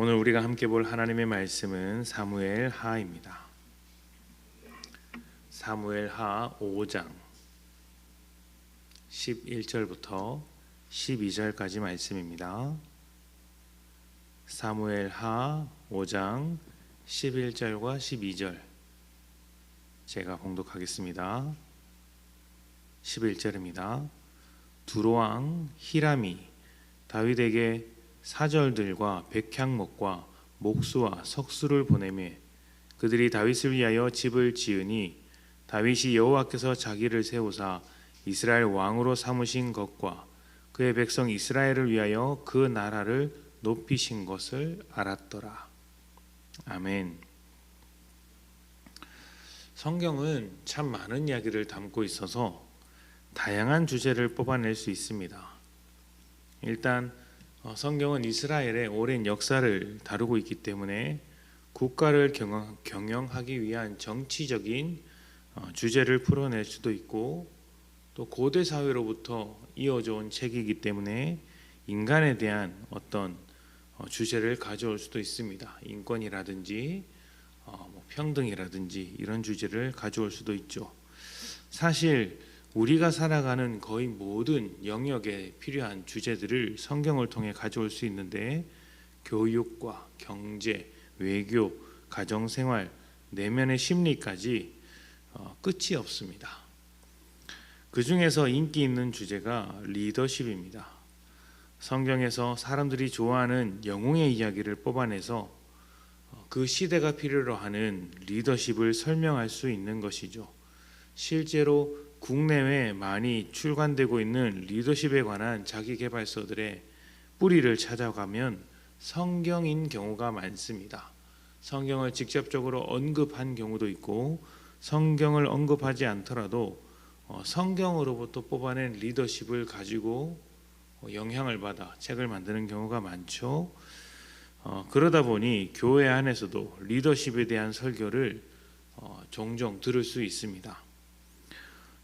오늘 우리가 함께 볼 하나님의 말씀은 사무엘 하입니다. 사무엘 하 5장 11절부터 12절까지 말씀입니다. 사무엘 하 5장 11절과 12절 제가 봉독하겠습니다. 11절입니다. 두로왕 히람이 다윗에게 사절들과 백향목과 목수와 석수를 보내매 그들이 다윗을 위하여 집을 지으니 다윗이 여호와께서 자기를 세우사 이스라엘 왕으로 삼으신 것과 그의 백성 이스라엘을 위하여 그 나라를 높이신 것을 알았더라. 아멘. 성경은 참 많은 이야기를 담고 있어서 다양한 주제를 뽑아낼 수 있습니다. 일단 어, 성경은 이스라엘의 오랜 역사를 다루고 있기 때문에 국가를 경영, 하기 위한 정치적인 어, 주제를 풀어낼 수도 있고 또 고대 사회로부터 이어져 온 책이기 때문에 인간에 대한 어떤 어, 주제를 가져올 수도 있습니다. 인권이라든지 뭐 평등이라든지 이런 주제를 가져올 수도 있죠. 사실 우리가 살아가는 거의 모든 영역에 필요한 주제들을 성경을 통해 가져올 수 있는데 교육과 경제, 외교, 가정생활, 내면의 심리까지 어, 끝이 없습니다. 그 중에서 인기 있는 주제가 리더십입니다. 성경에서 사람들이 좋아하는 영웅의 이야기를 뽑아내서 어, 그 시대가 필요로 하는 리더십을 설명할 수 있는 것이죠. 실제로 국내외 많이 출간되고 있는 리더십에 관한 자기개발서들의 뿌리를 찾아가면 성경인 경우가 많습니다. 성경을 직접적으로 언급한 경우도 있고 성경을 언급하지 않더라도 어, 성경으로부터 뽑아낸 리더십을 가지고 어, 영향을 받아 책을 만드는 경우가 많죠. 어, 그러다 보니 교회 안에서도 리더십에 대한 설교를 종종 들을 수 있습니다.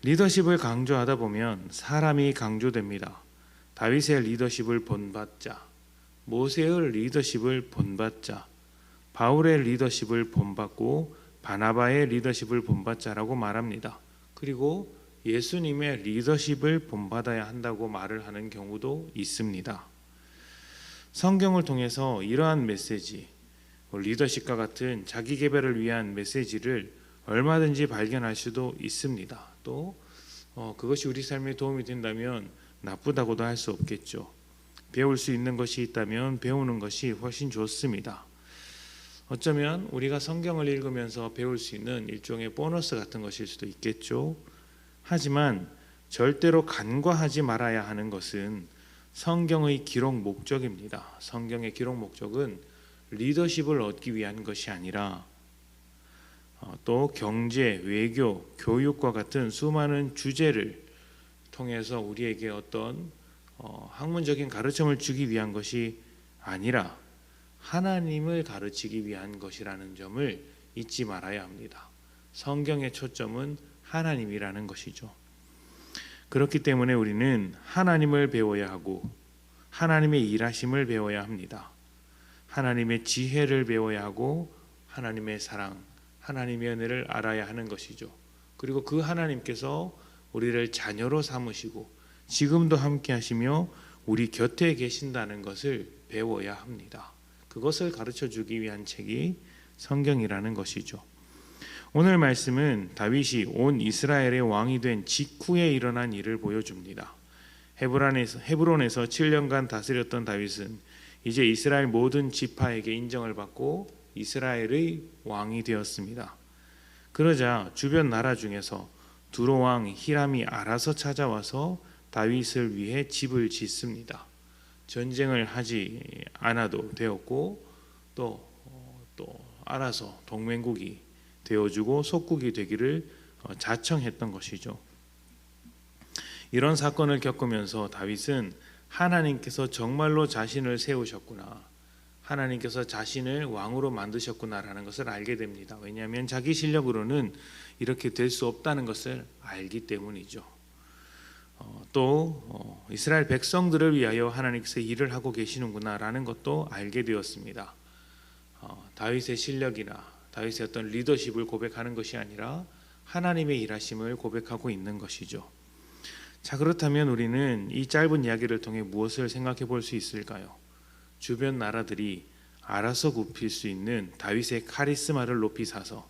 리더십을 강조하다 보면 사람이 강조됩니다. 다윗의 리더십을 본받자, 모세의 리더십을 본받자, 바울의 리더십을 본받고 바나바의 리더십을 본받자라고 말합니다. 그리고 예수님의 리더십을 본받아야 한다고 말을 하는 경우도 있습니다. 성경을 통해서 이러한 메시지, 뭐 리더십과 같은 자기 개발을 위한 메시지를 얼마든지 발견할 수도 있습니다. 또 어, 그것이 우리 삶에 도움이 된다면 나쁘다고도 할 수 없겠죠. 배울 수 있는 것이 있다면 배우는 것이 훨씬 좋습니다. 어쩌면 우리가 성경을 읽으면서 배울 수 있는 일종의 보너스 같은 것일 수도 있겠죠. 하지만 절대로 간과하지 말아야 하는 것은 성경의 기록 목적입니다. 성경의 기록 목적은 리더십을 얻기 위한 것이 아니라 어, 또 경제, 외교, 교육과 같은 수많은 주제를 통해서 우리에게 어떤 어, 학문적인 가르침을 주기 위한 것이 아니라 하나님을 가르치기 위한 것이라는 점을 잊지 말아야 합니다. 성경의 초점은 하나님이라는 것이죠. 그렇기 때문에 우리는 하나님을 배워야 하고 하나님의 일하심을 배워야 합니다. 하나님의 지혜를 배워야 하고 하나님의 사랑, 하나님의 은혜를 알아야 하는 것이죠. 그리고 그 하나님께서 우리를 자녀로 삼으시고 지금도 함께 하시며 우리 곁에 계신다는 것을 배워야 합니다. 그것을 가르쳐 주기 위한 책이 성경이라는 것이죠. 오늘 말씀은 다윗이 온 이스라엘의 왕이 된 직후에 일어난 일을 보여줍니다. 헤브론에서, 헤브론에서 7년간 다스렸던 다윗은 이제 이스라엘 모든 지파에게 인정을 받고 이스라엘의 왕이 되었습니다. 그러자 주변 나라 중에서 두로 왕 히람이 알아서 찾아와서 다윗을 위해 집을 짓습니다. 전쟁을 하지 않아도 되었고 또, 또 알아서 동맹국이 되어주고 속국이 되기를 어, 자청했던 것이죠. 이런 사건을 겪으면서 다윗은 하나님께서 정말로 자신을 세우셨구나. 하나님께서 자신을 왕으로 만드셨구나라는 것을 알게 됩니다. 왜냐하면 자기 실력으로는 이렇게 될 수 없다는 것을 알기 때문이죠. 어, 또 어, 이스라엘 백성들을 위하여 하나님께서 일을 하고 계시는구나라는 것도 알게 되었습니다. 어, 다윗의 실력이나 다윗의 어떤 리더십을 고백하는 것이 아니라 하나님의 일하심을 고백하고 있는 것이죠. 자 그렇다면 우리는 이 짧은 이야기를 통해 무엇을 생각해 볼 수 있을까요? 주변 나라들이 알아서 굽힐 수 있는 다윗의 카리스마를 높이 사서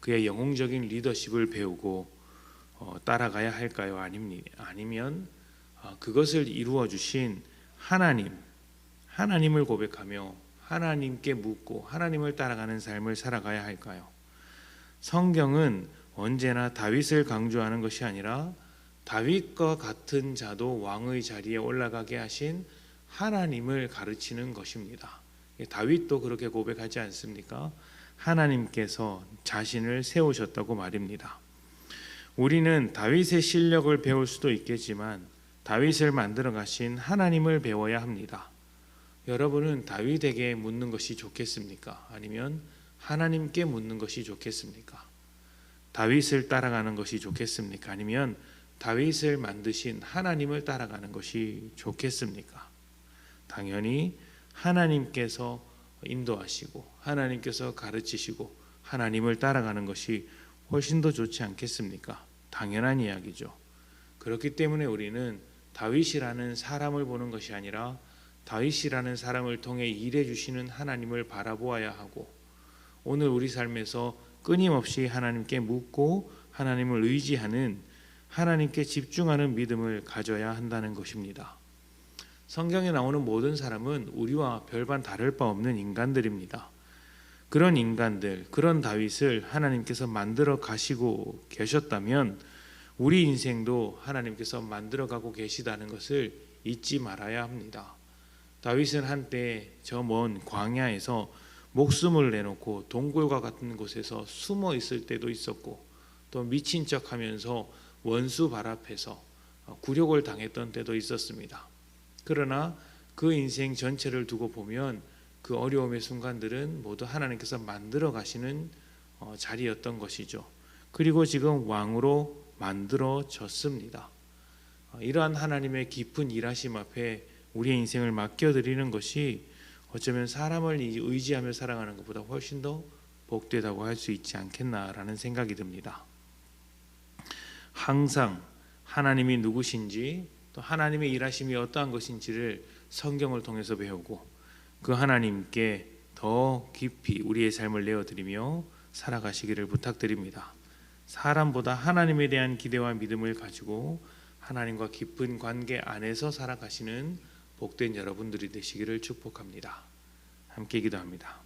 그의 영웅적인 리더십을 배우고 어, 따라가야 할까요? 아니면 어, 그것을 이루어 주신 하나님, 하나님을 고백하며 하나님께 묻고 하나님을 따라가는 삶을 살아가야 할까요? 성경은 언제나 다윗을 강조하는 것이 아니라 다윗과 같은 자도 왕의 자리에 올라가게 하신 하나님을 가르치는 것입니다. 다윗도 그렇게 고백하지 않습니까? 하나님께서 자신을 세우셨다고 말입니다. 우리는 다윗의 실력을 배울 수도 있겠지만 다윗을 만들어 가신 하나님을 배워야 합니다. 여러분은 다윗에게 묻는 것이 좋겠습니까? 아니면 하나님께 묻는 것이 좋겠습니까? 다윗을 따라가는 것이 좋겠습니까? 아니면 다윗을 만드신 하나님을 따라가는 것이 좋겠습니까? 당연히 하나님께서 인도하시고 하나님께서 가르치시고 하나님을 따라가는 것이 훨씬 더 좋지 않겠습니까? 당연한 이야기죠. 그렇기 때문에 우리는 다윗이라는 사람을 보는 것이 아니라 다윗이라는 사람을 통해 일해 주시는 하나님을 바라보아야 하고 오늘 우리 삶에서 끊임없이 하나님께 묻고 하나님을 의지하는 하나님께 집중하는 믿음을 가져야 한다는 것입니다. 성경에 나오는 모든 사람은 우리와 별반 다를 바 없는 인간들입니다. 그런 인간들, 그런 다윗을 하나님께서 만들어 가시고 계셨다면 우리 인생도 하나님께서 만들어 가고 계시다는 것을 잊지 말아야 합니다. 다윗은 한때 저 먼 광야에서 목숨을 내놓고 동굴과 같은 곳에서 숨어 있을 때도 있었고 또 미친 척 하면서 원수 발 앞에서 굴욕을 당했던 때도 있었습니다. 그러나 그 인생 전체를 두고 보면 그 어려움의 순간들은 모두 하나님께서 만들어 가시는 어, 자리였던 것이죠. 그리고 지금 왕으로 만들어졌습니다. 어, 이러한 하나님의 깊은 일하심 앞에 우리의 인생을 맡겨드리는 것이 어쩌면 사람을 의지하며 살아가는 것보다 훨씬 더 복되다고 할 수 있지 않겠나라는 생각이 듭니다. 항상 하나님이 누구신지 또 하나님의 일하심이 어떠한 것인지를 성경을 통해서 배우고 그 하나님께 더 깊이 우리의 삶을 내어드리며 살아가시기를 부탁드립니다. 사람보다 하나님에 대한 기대와 믿음을 가지고 하나님과 깊은 관계 안에서 살아가시는 복된 여러분들이 되시기를 축복합니다. 함께 기도합니다.